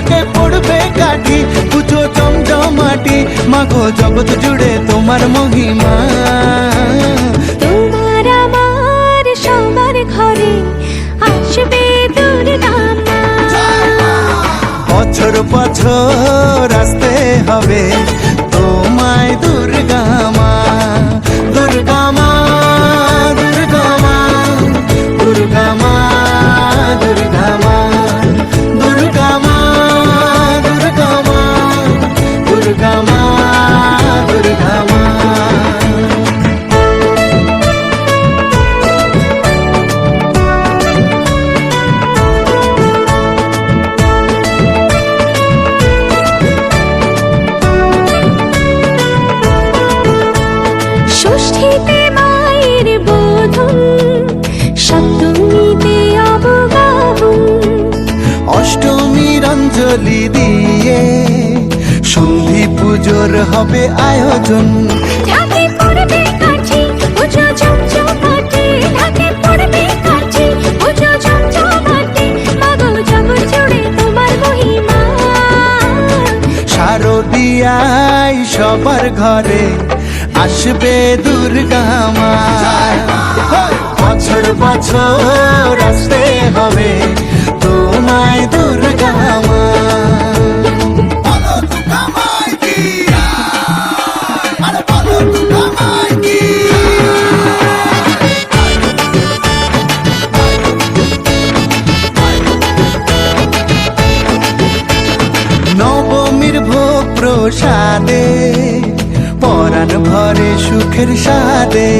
ঢাকে পড়বে কাঠি। পুজো চমচমাটি মাগো জগৎ জুড়ে তোমার মহিমা। তোমার আমার সবার ঘরে আসবে দুর্গা বছর বছর আসতে হবে। অঞ্জলি দিয়ে। সন্ধি পুজোর হবে আয়োজন। শারদিয়াই সবার ঘরে আসবে দুর্গা মা। বছর বছর আসতে হবে তোমায় দুর্গা প্রসাদে পরাণ ভরে সুখের সাদে।